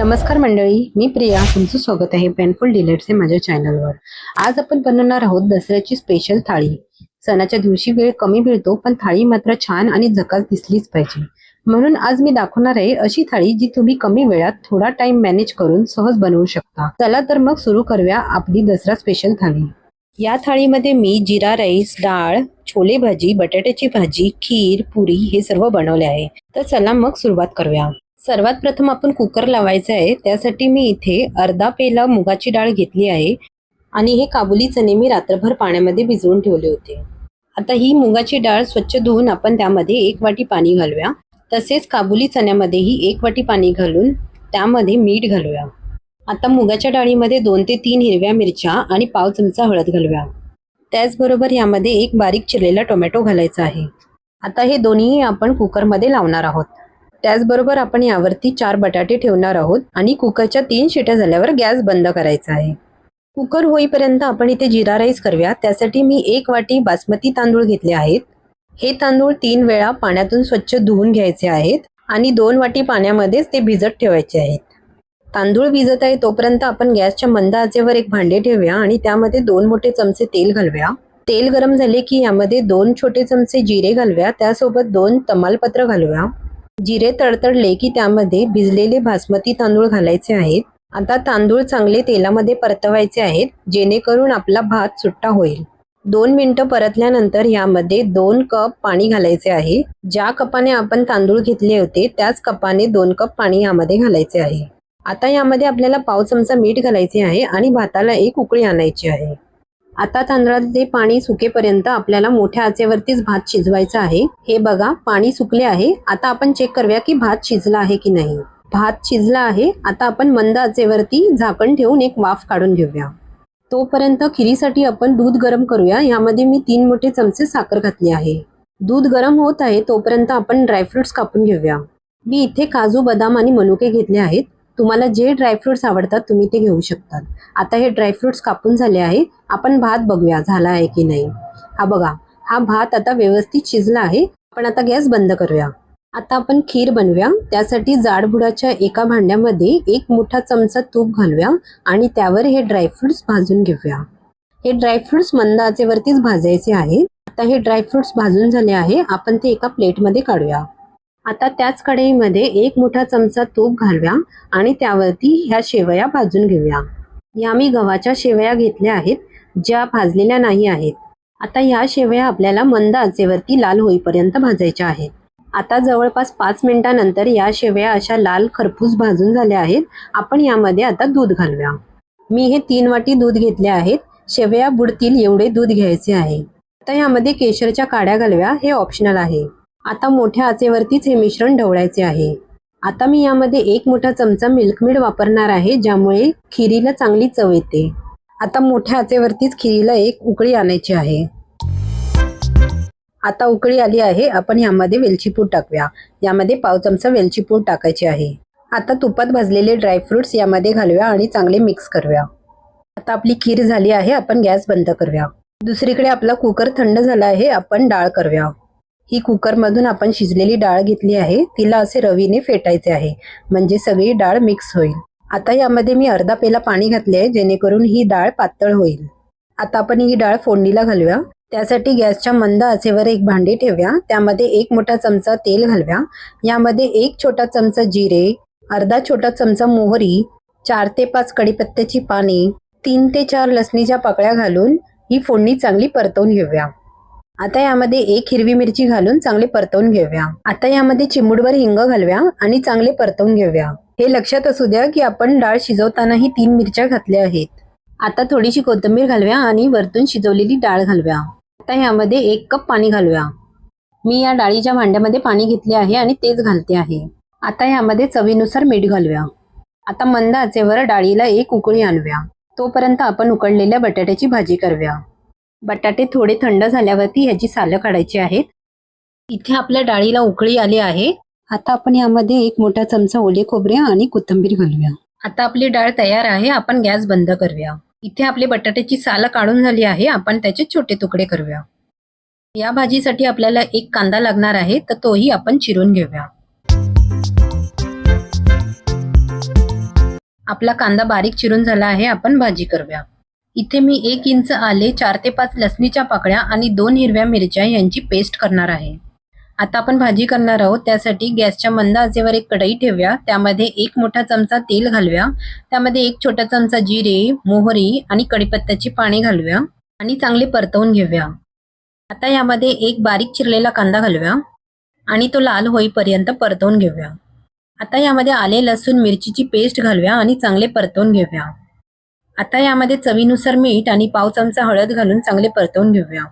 नमस्कार मंडळी मी प्रिया. तुमचं स्वागत आहे पेनफुल डिलेट्सचे माझ्या चॅनलवर आज आपण बनवणार आहोत दसऱ्याची स्पेशल थाळी. सणाच्या दिवशी वेळ कमी मिळतो पण थाळी मात्र छान आणि झकास दिसलीच पाहिजे. म्हणून आज मी दाखवणार आहे अशी थाळी जी तुम्ही कमी वेळात थोडा टाइम मॅनेज करून सहज बनवू शकता. चला तर मग सुरू करूया आपली दसरा स्पेशल थाळी. या थाळीमध्ये मी जिरा राईस डाळ छोले भाजी बटाट्याची भाजी खीर पुरी हे सर्व बनवले आहे. तर चला मग सुरुवात करूया. सर्वात प्रथम आपण कुकर लावायचं आहे. त्यासाठी मी इथे अर्धा पेला मुगाची डाळ घेतली आहे. आणि हे काबुली चणे मी रात्रभर पाण्यामध्ये भिजवून ठेवले होते. आता ही मुगाची डाळ स्वच्छ धुवून आपण त्यामध्ये एक वाटी पाणी घालूया. तसेच काबुली चण्यामध्येही एक वाटी पाणी घालून त्यामध्ये मीठ घालूया. आता मुगाच्या डाळीमध्ये दोन ते तीन हिरव्या मिरच्या आणि पाव चमचा हळद घालूया. त्याचबरोबर यामध्ये एक बारीक चिरलेला टोमॅटो घालायचा आहे. आता हे दोन्ही आपण कुकरमध्ये लावणार आहोत. त्याचबरोबर आपण यावरती चार बटाटे ठेवणार आहोत आणि कुकरच्या तीन शिट्या झाल्यावर गॅस बंद करायचा आहे. कुकर होईपर्यंत आपण इथे जिरा राईस करूया त्यासाठी मी एक वाटी बासमती तांदूळ घेतले आहेत. हे तांदूळ तीन वेळा पाण्यातून स्वच्छ धुवून घ्यायचे आहेत आणि दोन वाटी पाण्यामध्येच ते भिजत ठेवायचे आहेत. तांदूळ भिजत आहे तोपर्यंत आपण गॅसच्या मंद आचेवर एक भांडे ठेवूया आणि त्यामध्ये दोन मोठे चमचे तेल घालूया. तेल गरम झाले की यामध्ये दोन छोटे चमचे जिरे घालूया. त्यासोबत दोन तमालपत्र घालूया. जिरे तडतडले की त्यामध्ये भिजलेले बासमती तांदूळ घालायचे आहेत. आता तांदूळ चांगले तेलामध्ये परतवायचे आहेत जेणेकरून आपला भात सुट्टा होईल. दोन मिनटं परतल्यानंतर यामध्ये दोन कप पाणी घालायचे आहे. ज्या कपाने आपण तांदूळ घेतले होते त्याच कपाने दोन कप पाणी यामध्ये घालायचे आहे. आता यामध्ये आपल्याला पाव चमचा मीठ घालायचे आहे आणि भाताला एक उकळी आणायची आहे. आता तांदळाचे पाणी सुकेपर्यंत आपल्याला मोठ्या आचेवरतीच भात शिजवायचा आहे. हे बघा पाणी सुकले आहे. आता आपण चेक करूया की भात शिजला आहे की नाही. भात शिजला आहे. आता आपण मंद आचेवरती झाकण ठेवून एक वाफ काढून घेऊया. तोपर्यंत खिरीसाठी आपण दूध गरम करूया. यामध्ये मी तीन मोठे चमचे साखर घातली आहे. दूध गरम होत आहे तोपर्यंत आपण ड्रायफ्रुट्स कापून घेऊया. मी इथे काजू बदाम आणि मनुके घेतले आहेत. तुम्हाला जे ड्रायफ्रुट्स आवडतात तुम्ही ते घेऊ शकतात. आता हे ड्रायफ्रुट्स कापून झाले आहे. आपण भात बघूया झाला आहे की नाही. हा बघा हा भात आता व्यवस्थित शिजला आहे. आपण आता गॅस बंद करूया. आता आपण खीर बनवूया. त्यासाठी जाडबुडाच्या एका भांड्यामध्ये एक मोठा चमचा तूप घालूया आणि त्यावर हे ड्रायफ्रुट्स भाजून घेऊया. हे ड्रायफ्रुट्स मंद आचेवरतीच भाजायचे आहे आता हे ड्रायफ्रुट्स भाजून झाले आहे. आपण ते एका प्लेटमध्ये काढूया. आता त्याच कढईमध्ये एक मोठा चमचा तूप घालूया आणि त्यावरती ह्या शेवया भाजून घेऊया. या मी गव्हाच्या शेवया घेतल्या आहेत ज्या भाजलेल्या नाही आहेत. आता ह्या शेवया आपल्याला मंद आचेवरती लाल होईपर्यंत भाजायच्या आहेत. आता जवळपास पाच मिनिटानंतर या शेवया अशा लाल खरपूस भाजून झाल्या आहेत आपण यामध्ये आता दूध घालूया मी हे तीन वाटी दूध घेतले आहेत शेवया बुडतील एवढे दूध घ्यायचे आहे. आता यामध्ये केशरच्या काड्या घालव्या हे ऑप्शनल आहे. आता मोठ्या आचेवरतीच हे मिश्रण ढवळायचे आहे. आता मी यामध्ये एक मोठा चमचा मिल्कमेड वापरणार आहे ज्यामुळे खिरीला चांगली चव येते. आता मोठ्या आचेवरतीच खिरीला एक उकळी आणायची आहे. आता उकळी आली आहे आपण यामध्ये वेलचीपूड टाकूया. यामध्ये पाव चमचा वेलचीपूड टाकायची आहे. आता तुपात भाजलेले ड्रायफ्रुट्स यामध्ये घालूया आणि चांगले मिक्स करूया. आता आपली खीर झाली आहे आपण गॅस बंद करूया. दुसरीकडे आपला कुकर थंड झाला आहे आपण डाळ करूया. ही कुकरमधून आपण शिजलेली डाळ घेतली आहे. तिला असे रवीने फेटायचे आहे. म्हणजे सगळी डाळ मिक्स होईल. आता यामध्ये मी अर्धा पेला पाणी घातले आहे जेणेकरून ही डाळ पातळ होईल. आता आपण ही डाळ फोडणीला घालूया. त्यासाठी गॅसच्या मंद आचेवर एक भांडी ठेवूया. त्यामध्ये एक मोठा चमचा तेल घालव्या यामध्ये एक छोटा चमचा जिरे अर्धा छोटा चमचा मोहरी चार ते पाच कढीपत्त्याची पाने तीन ते चार लसणीच्या पाकळ्या घालून ही फोडणी चांगली परतवून घेऊया. आता यामध्ये एक हिरवी मिरची घालून चांगले परतवून घेऊया. आता यामध्ये चिमुडभर हिंग घालूया आणि चांगले परतवून घेऊया. हे लक्षात असू द्या की आपण डाळ शिजवतानाही तीन मिरच्या घातल्या आहेत. आता थोडीशी कोथिंबीर घालूया आणि वरतून शिजवलेली डाळ घालूया. आता यामध्ये एक कप पाणी घालूया. मी या डाळीच्या भांड्यामध्ये पाणी घेतले आहे आणि तेच घालते आहे. आता यामध्ये चवीनुसार मीठ घालूया. आता मंद आचेवर डाळीला एक उकळी आणूया. तोपर्यंत आपण उकडलेल्या बटाट्याची भाजी करूया बटाटे थोडे थंड झाल्यावरती ह्याची सालं काढायची आहेत. इथे आपल्या डाळीला उकळी आली आहे. आता आपण यामध्ये एक मोठा चमचा ओले खोबरे आणि कोथिंबीर घालूया. आता आपली डाळ तयार आहे. आपण गॅस बंद करूया. इथे आपली बटाट्याची सालं काढून झाली आहे. आपण त्याचे छोटे तुकडे करूया. या भाजीसाठी आपल्याला एक कांदा लागणार आहे. तर तोही आपण चिरून घेऊया. आपला कांदा बारीक चिरून झाला आहे. आपण भाजी करूया. इथे मी एक इंच आले चार ते पाच लसणीच्या पाकळ्या आणि दोन हिरव्या मिरच्या यांची पेस्ट करणार आहे. आता आपण भाजी करणार आहोत. त्यासाठी गॅसच्या मंद आचेवर एक कढई ठेवूया. त्यामध्ये एक मोठा चमचा तेल घालूया. त्यामध्ये एक छोटा चमचा जिरे मोहरी आणि कढीपत्त्याची पाने घालूया आणि चांगले परतवून घेऊया. आता यामध्ये एक बारीक चिरलेला कांदा घालूया आणि तो लाल होईपर्यंत परतवून घेऊया. आता यामध्ये आले लसूण मिरचीची पेस्ट घालूया आणि चांगले परतवून घेऊया. आता यामध्ये चवीनुसार मीठ आणि पाव चमचा हळद घालून चांगले परतवून घेऊया.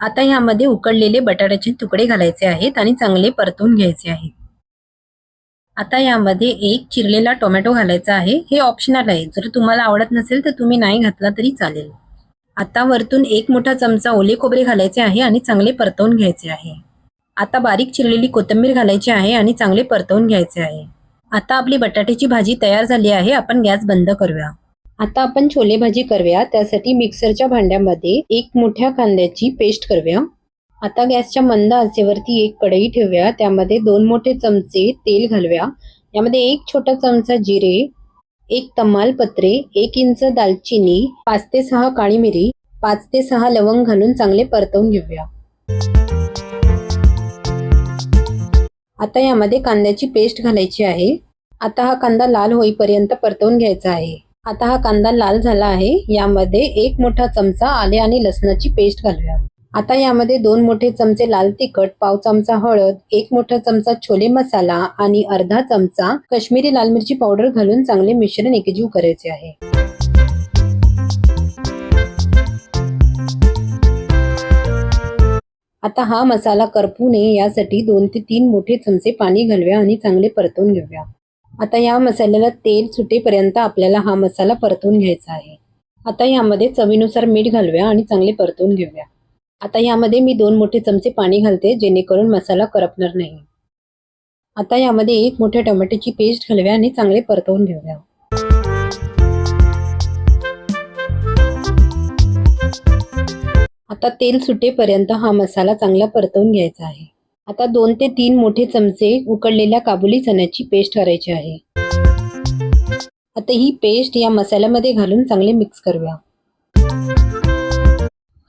आता यामध्ये उकडलेले बटाट्याचे तुकडे घालायचे आहेत आणि चांगले परतवून घ्यायचे आहेत. आता यामध्ये एक चिरलेला टोमॅटो घालायचा आहे. हे ऑप्शनल आहे. जर तुम्हाला आवडत नसेल तर तुम्ही नाही घातला तरी चालेल. आता वरतून एक मोठा चमचा ओले खोबरे घालायचे आहे आणि चांगले परतवून घ्यायचे आहे. आता बारीक चिरलेली कोथिंबीर घालायची आहे आणि चांगले परतवून घ्यायचे आहे. आता आपली बटाट्याची भाजी तयार झाली आहे आपण गॅस बंद करूया. आता आपण छोले भाजी करूया त्यासाठी मिक्सरच्या भांड्यामध्ये एक मोठ्या कांद्याची पेस्ट करूया. आता गॅसच्या मंद आचेवरती एक कढई ठेवूया त्यामध्ये दोन मोठे चमचे तेल घालूया. यामध्ये एक छोटा चमचा जिरे एक तमालपत्रे एक इंच दालचिनी पाच ते सहा काळी मिरी पाच ते सहा लवंग घालून चांगले परतवून घेऊया. आता यामध्ये कांद्याची पेस्ट घालायची आहे. आता हा कांदा लाल होईपर्यंत परतवून घ्यायचा आहे. आता हा कांदा लाल झाला आहे. यामध्ये एक मोठा चमचा आले आणि लसणाची पेस्ट घालूया. आता यामध्ये दोन मोठे चमचे लाल तिखट पाव चमचा हळद एक मोठा चमचा छोले मसाला आणि अर्धा चमचा काश्मीरी लाल मिरची पावडर घालून चांगले मिश्रण एकजीव करायचे आहे. आता हा मसाला करपू नये यासाठी दोन ते तीन मोठे चमचे पाणी घालूया आणि चांगले परतून घेऊया. आता या मसाल्याला तेल सुटेपर्यंत आपल्याला हा मसाला परतून घ्यायचा आहे. आता यामध्ये चवीनुसार मीठ घालूया आणि चांगले परतून घेऊया. आता यामध्ये मी दोन मोठे चमचे पाणी घालते जेणेकरून मसाला करपणार नाही. आता यामध्ये एक मोठ्या टोमॅटोची पेस्ट घालूया आणि चांगले परतवून घेऊया. आता तेल सुटेपर्यंत हा मसाला चांगला परतवून घ्यायचा आहे. आता दोन ते तीन मोठे चमचे उकडलेल्या काबुली चण्याची पेस्ट करायची आहे. आता ही पेस्ट या मसाल्यामध्ये घालून चांगले मिक्स करूया.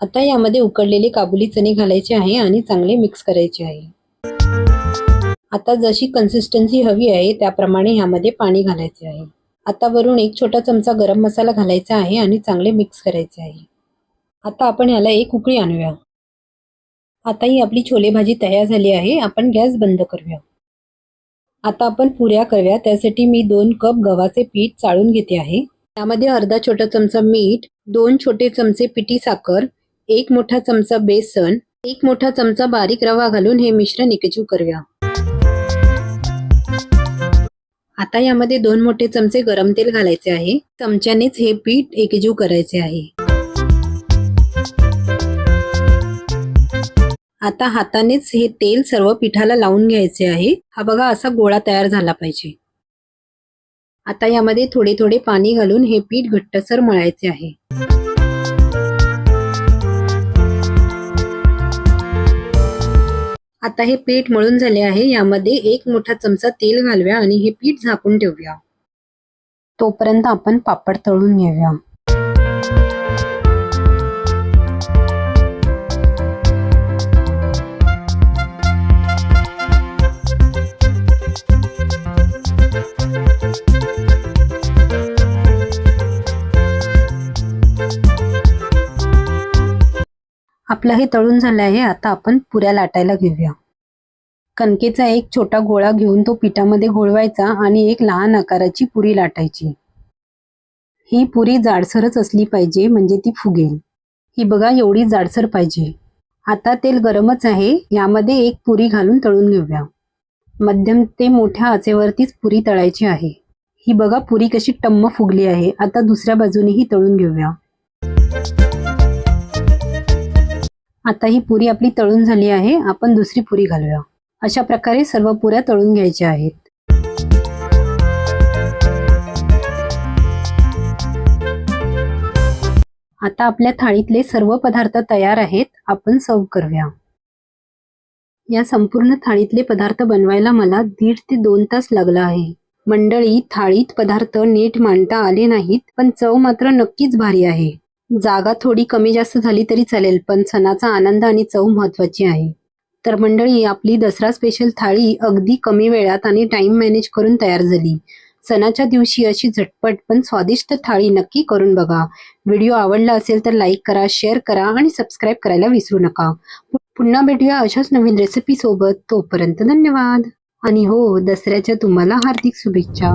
आता यामध्ये उकडलेले काबुली चणे घालायचे आहे आणि चांगले मिक्स करायचे आहे. आता जशी कन्सिस्टन्सी हवी आहे त्याप्रमाणे यामध्ये पाणी घालायचे आहे. आता वरून एक छोटा चमचा गरम मसाला घालायचा आहे आणि चांगले मिक्स करायचे आहे. आता आपण याला एक उकळी आणूया. आता ही आपली छोले भाजी तयार झाली आहे आपण गॅस बंद करूया. आता आपण पुऱ्या करूया त्यासाठी मी दोन कप गव्हाचे पीठ चाळून घेते आहे. त्यामध्ये अर्धा छोटा चमचा मीठ दोन छोटे चमचे पिठी साखर एक मोठा चमचा बेसन एक मोठा चमचा बारीक रवा घालून हे मिश्रण एकजीव करूया. आता यामध्ये दोन मोठे चमचे गरम तेल घालायचे आहे. चमच्यानेच हे पीठ एकजीव करायचे आहे. आता हातानेच हे तेल सर्व पिठाला लावून घ्यायचे आहे. हा बघा असा गोळा तयार झाला पाहिजे. आता यामध्ये थोडे थोडे पाणी घालून हे पीठ घट्टसर मळायचे आहे. आता हे पीठ मळून झाले आहे. यामध्ये एक मोठा चमचा तेल घालूया आणि हे पीठ झाकून ठेवूया. तोपर्यंत आपण पापड तळून घेऊया. आपलं हे तळून झालं आहे आता आपण पुऱ्या लाटायला घेऊया. कणकेचा एक छोटा गोळा घेऊन तो पिठामध्ये घोळवायचा आणि एक लहान आकाराची पुरी लाटायची. ही पुरी जाडसरच असली पाहिजे म्हणजे ती फुगेल. ही बघा एवढी जाडसर पाहिजे. आता तेल गरमच आहे यामध्ये एक पुरी घालून तळून घेऊया. मध्यम ते मोठ्या आचेवरतीच पुरी तळायची आहे. ही बघा पुरी कशी टम्म फुगली आहे. आता दुसऱ्या बाजूनेही तळून घेऊया. आता ही पुरी आपली तळून झाली आहे. आपण दुसरी पुरी घालूया. अशा प्रकारे सर्व पुऱ्या तळून घ्यायच्या आहेत. आता आपल्या थाळीतले सर्व पदार्थ तयार आहेत. आपण सर्व करूया. या संपूर्ण थाळीतले पदार्थ बनवायला मला दीड ते दोन तास लागला आहे. मंडळी थाळीत पदार्थ नीट मांडता आले नाहीत पण चव मात्र नक्कीच भारी आहे. जागा थोडी कमी जास्त झाली तरी चालेल पण सणाचा आनंद आणि चव महत्वाची आहे. तर मंडळी आपली दसरा स्पेशल थाळी अगदी कमी वेळात आणि टाइम मॅनेज करून तयार झाली. सणाच्या दिवशी अशी झटपट पण स्वादिष्ट थाळी नक्की करून बघा. व्हिडिओ आवडला असेल तर लाईक करा शेअर करा आणि सबस्क्राईब करायला विसरू नका. पुन्हा भेटूया अशाच नवीन रेसिपी सोबत. तोपर्यंत धन्यवाद. आणि हो दसऱ्याच्या तुम्हाला हार्दिक शुभेच्छा.